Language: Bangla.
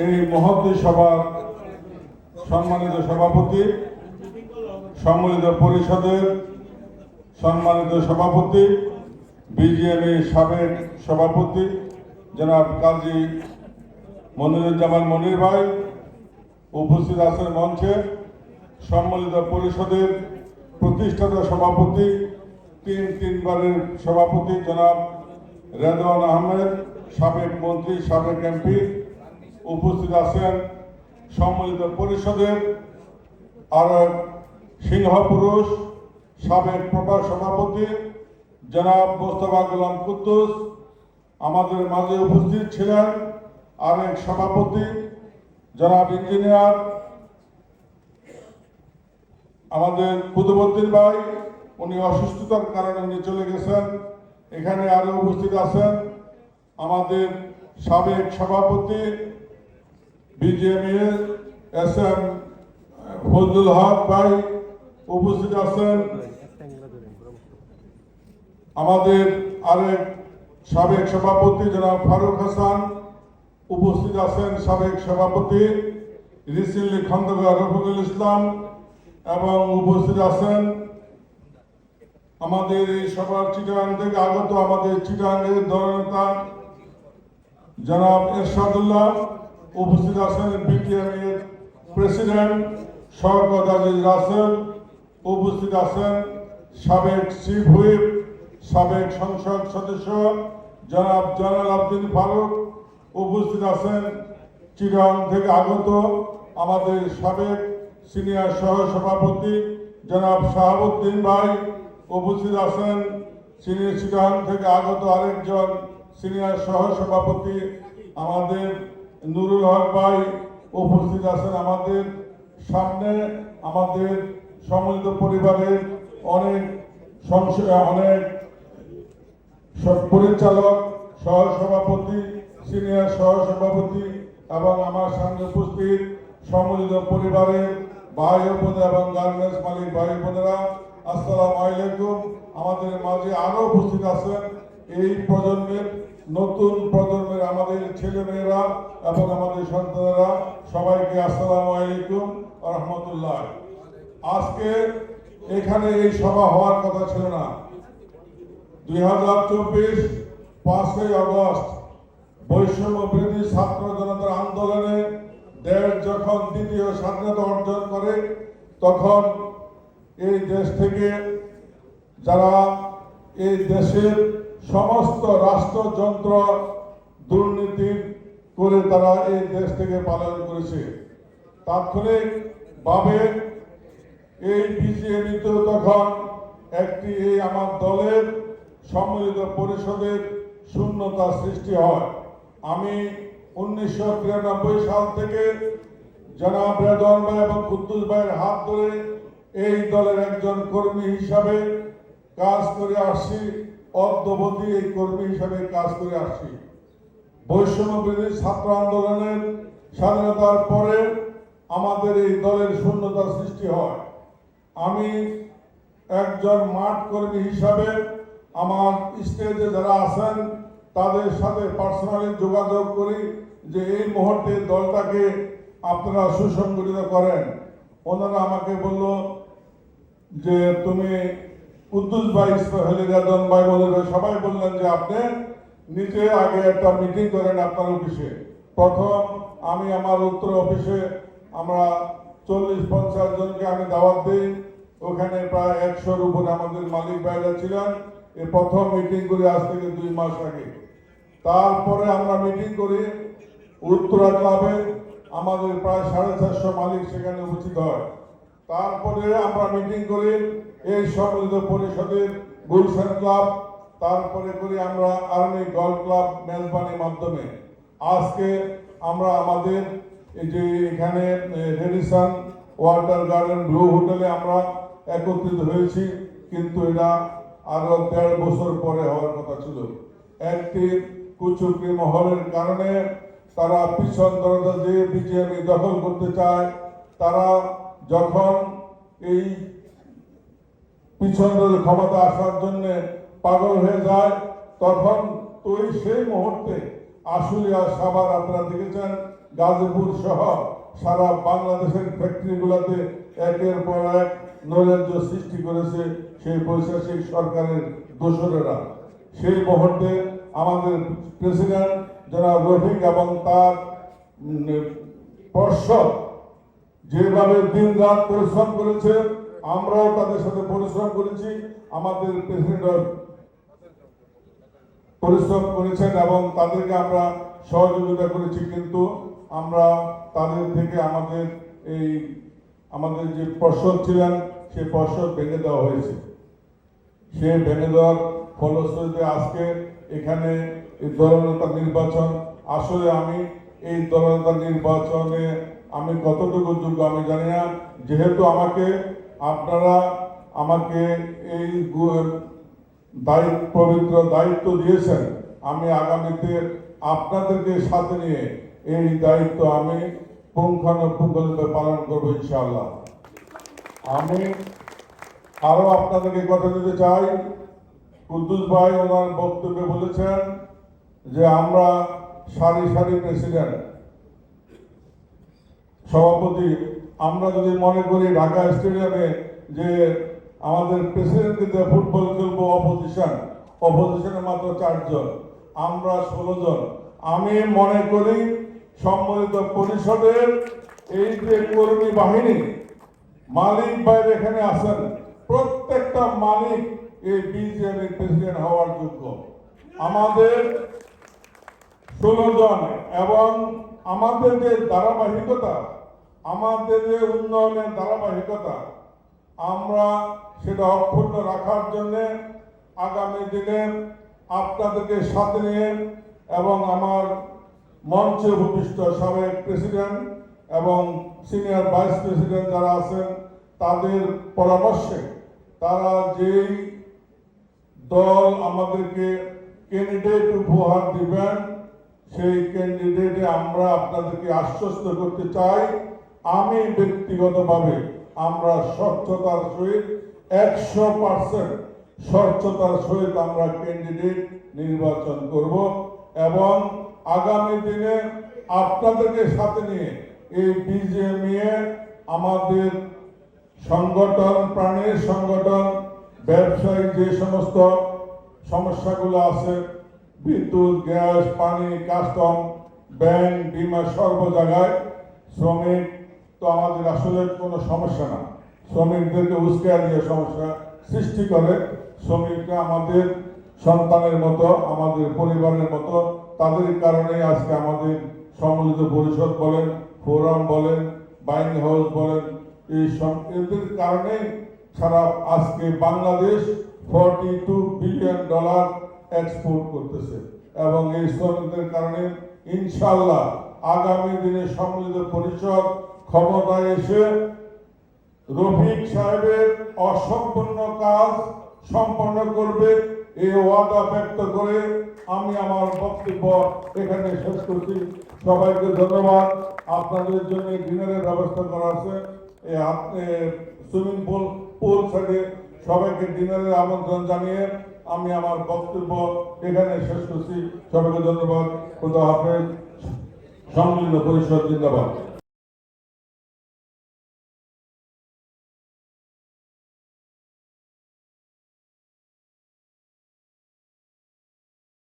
এই মহতী সভার সম্মানিত সভাপতি, সম্মিলিত পরিষদের সম্মানিত সভাপতি বিজিএমই সাবেক সভাপতি, জনাব কাজী মনিরুজ্জামান মনির ভাই উপস্থিত আছেন মঞ্চে, সম্মিলিত পরিষদের প্রতিষ্ঠাতা সভাপতি, তিন তিনবারের সভাপতি জনাব রেদওয়ান আহমেদ, সাবেক মন্ত্রী, সাবেক এমপি উপস্থিত আছেন সম্মিলিত পরিষদের আর সিংহ পুরুষ সাবেক প্রভা সভাপতি জনাব মোস্তফা গোলাম কুদ্দুস, আমাদের মাঝে উপস্থিত ছিলেন আরেক সভাপতি জনাব ইঞ্জিনিয়ার আমাদের কুতুবুদ্দিন ভাই, উনি অসুস্থতার কারণে উনি চলে গেছেন। এখানে আরও উপস্থিত আছেন আমাদের সাবেক সভাপতি BJP S M Fazlul Haque ভাই উপস্থিত আছেন। আমাদের আরেক সাবেক সভাপতি জনাব ফারুক হাসান উপস্থিত আছেন, সাবেক সভাপতি রিসেন্টলি খন্দকার রফিকুল ইসলাম এবং উপস্থিত আছেন আমাদের এই সভার চিটাং থেকে আগত আমাদের চিটাঙ্গের দলনেতা জনাব এরশাদুল্লাহ। উপস্থিত আছেন বিটিএম এর প্রেসিডেন্ট শওকত আজিজ রাসেল, উপস্থিত আছেন সাবেক চিফ হুইপ, সাবেক সংসদ সদস্য জনাব জনাল আব্দিন ফারুক, উপস্থিত আছেন চিরাং থেকে আগত আমাদের সাবেক সিনিয়র সহ সভাপতি জনাব শাহাবুদ্দিন ভাই, উপস্থিত আছেন সিনিয়র চিরাং থেকে আগত আরেকজন সিনিয়র সহ সভাপতি আমাদের নুরুল হক ভাই, উপস্থিত আছেন আমাদের সামনে। আমাদের সম্মিলিত পরিবারের অনেক সংশয় অনেক পরিচালক সহ সভাপতি সিনিয়র সহ সভাপতি এবং আমার সামনে উপস্থিত সম্মিলিত পরিবারের ভাই বোন এবং গার্মেন্টস মালিক ভাই বোনেরা, আসসালামু আলাইকুম। আমাদের মাঝে আরও উপস্থিত আছেন এই প্রজন্মের নতুন প্রজন্মের আমাদের ছেলেমেয়েরা এবং আমাদের সন্তানেরা, সবাইকে আসসালামু আলাইকুম রহমতুল্লাহ। আজকে এখানে এই সভা হওয়ার কথা ছিল না। দুই হাজার চব্বিশ পাঁচই আগস্ট বৈষম্য বিরোধী ছাত্র জনতার আন্দোলনে দেশ যখন দ্বিতীয় স্বাধীনতা অর্জন করে, তখন এই দেশ থেকে যারা এই দেশের সমস্ত রাষ্ট্রযন্ত্র দুর্নীতি করে তারা এই দেশ থেকে পালন করেছে। তাৎক্ষণিকভাবে এই বিজিএমই তো তখন একটি এই আমার দলের সম্মিলিত পরিষদের শূন্যতা সৃষ্টি হয়। আমি উনিশশো তিরানব্বই সাল থেকে জনাব রেদন ভাই এবং কুদ্দুস ভাইয়ের হাত ধরে এই দলের একজন কর্মী হিসাবে কাজ করে আসছি। অদ্যবধি এই কর্মী হিসাবে কাজ করে আসছি। বৈষম্য বিরোধী ছাত্র আন্দোলনের স্বাধীনতার পরে আমাদের এই দলের শূন্যতা সৃষ্টি হয়। আমি একজন মাঠ কর্মী হিসাবে আমার স্টেজে যারা আছেন, তাদের সাথে পার্সোনালি যোগাযোগ করি যে এই মুহূর্তে দলটাকে আপনারা সুসংগঠিত করেন। ওনারা আমাকে বলল যে, তুমি কুদ্দুস ভাই ইসমাইল রাজন ভাই বলে সবাই বললেন যে আপনি নিজে আগে একটা মিটিং করেন আপনার অফিসে প্রথম আমি আমার উত্তর অফিসে আমরা চল্লিশ পঞ্চাশ জনকে আমি দাওয়াত দিই। ওখানে প্রায় একশোর উপরে আমাদের মালিক ভাইরা ছিলেন। এই প্রথম মিটিং করি আজ থেকে দুই মাস আগে। তারপরে আমরা মিটিং করি উত্তরা ক্লাবে আমাদের প্রায় সাড়ে চারশো মালিক সেখানে উপস্থিত হয়। তারপরে আমরা মিটিং করি এই সম্মিলিত পরিষদের গুলশান ক্লাব, তারপরে করি আমরা আর্মি গল্ফ ক্লাব মেজবানির মাধ্যমে। আজকে আমরা আমাদের এই যে এখানে রেডিসন ওয়াটার গার্ডেন ব্লু হোটেলে আমরা একত্রিত হয়েছি, কিন্তু এটা আরও দেড় বছর পরে হওয়ার কথা ছিল। একটি কুচুকরি মহলের কারণে তারা পিছন দরজা দিয়ে বিজেপি দখল করতে চায়। তারা যখন এই পিছন দলে ক্ষমতা আসার জন্য পাগল হয়ে যায়। তখন তো সেই মুহূর্তে আশুলিয়া সাভার আপনারা দেখেছেন, গাজীপুর সহ সারা বাংলাদেশের ফ্যাক্টরিগুলোতে একের পর এক নৈরাজ্য সৃষ্টি করেছে সেই বৈশাসিক সরকারের দোসরেরা। সেই মুহূর্তে আমাদের প্রেসিডেন্ট জনাব রফিক এবং তার পর্ষদ যেভাবে দিন রাত পরিশ্রম করেছে আমরাও তাদের সাথে পরিশ্রম করেছি। আমাদের প্রেসিডেন্ট পরিশ্রম করেছেন এবং তাদেরকে আমরা সহযোগিতা করেছি। কিন্তু আমরা তাদের থেকে আমাদের এই আমাদের যে পর্ষদ ছিলেন সেই পর্ষদ ভেঙে দেওয়া হয়েছে। সে ভেঙে দেওয়ার ফলশ্রুতিতে আজকে এখানে এই দলনেতা নির্বাচন। আসলে আমি এই দলনেতা নির্বাচনে আমি কতটুকু যোগ্য আমি জানি না। যেহেতু আমাকে আপনারা আমাকে এই দায়িত্ব, পবিত্র দায়িত্ব দিয়েছেন। আমি আগামীতে আপনাদেরকে সাথে নিয়ে এই দায়িত্ব আমি পুঙ্খানুপুঙ্খরূপে পালন করব ইনশাআল্লাহ। আমি আরও আপনাদেরকে কথা দিতে চাই। কুদ্দুস ভাই ওনার বক্তব্যে বলেছেন যে আমরা সারি সারি প্রেসিডেন্ট, সভাপতি আমরা যদি মনে করি ঢাকা স্টেডিয়ামে যে আমাদের প্রেসিডেন্টকে ফুটবল খেলব অপোজিশন অপোজিশনে মাত্র চারজন, আমরা ষোলো জন। আমি মনে করি সম্মিলিত পরিষদের এই যে কর্মী বাহিনী, মালিক বাইরে এখানে আসেন প্রত্যেকটা মালিক এই বিজেপি প্রেসিডেন্ট হওয়ার যোগ্য। আমাদের ষোলো জন এবং আমাদের যে ধারাবাহিকতা আমাদের যে উন্নয়নের ধারাবাহিকতা আমরা সেটা অক্ষুণ্ণ রাখার জন্য আগামী দিনে আপনাদেরকে সাথে নিয়ে এবং আমার মঞ্চে উপবিষ্ট সাবেক প্রেসিডেন্ট এবং সিনিয়র ভাইস প্রেসিডেন্ট যারা আছেন, তাদের পরামর্শে তারা যেই দল আমাদেরকে ক্যান্ডিডেট উপহার দিবেন, সেই ক্যান্ডিডেটে আমরা আপনাদেরকে আশ্বস্ত করতে চাই। আমি ব্যক্তিগতভাবে আমরা স্বচ্ছতার সহিত একশো পার্সেন্ট স্বচ্ছতার সহিত আমরা ক্যান্ডিডেট নির্বাচন করব এবং আগামী দিনে আপনাদেরকে সাথে নিয়ে এই বিজেএমএ আমাদের সংগঠন, প্রাণীর সংগঠন ব্যবসায়িক যে সমস্ত সমস্যাগুলো আছে, বিদ্যুৎ, গ্যাস, পানি, কাস্টম, ব্যাংক, বিমা সর্ব জায়গায় শ্রমিক তো আমাদের আসলে কোনো সমস্যা না। শ্রমিকদেরকে উস্কার দিয়ে সমস্যা সৃষ্টি করে। শ্রমিকরা আমাদের সন্তানের মতো, আমাদের পরিবারের মতো, তাদের কারণে আজকে আমাদের সম্মিলিত পরিষদ বলেন, ফোরাম বলেন বাইং হাউস বলেন, এই এদের কারণে সারা আজকে Bangladesh forty two billion dollar export করতেছে। এবং এই শ্রমিকদের কারণে ইনশাল্লাহ আগামী দিনে সম্মিলিত পরিষদ ক্ষমতায় এসে রফিক সাহেবের অসম্পূর্ণ কাজ সম্পন্ন করবে এই ওয়াদা ব্যক্ত করে আমি আমার বক্তব্য এখানে শেষ করছি। সবাইকে ধন্যবাদ। আপনাদের জন্য ডিনারের ব্যবস্থা করা আছে। সুইমিং পুল পুল সাইডে সবাইকে ডিনারের আমন্ত্রণ জানিয়ে আমি আমার বক্তব্য এখানে শেষ করছি। সবাইকে ধন্যবাদ। খুদা হাফেজ। সম্মিলিত পরিষদ জিন্দাবাদ।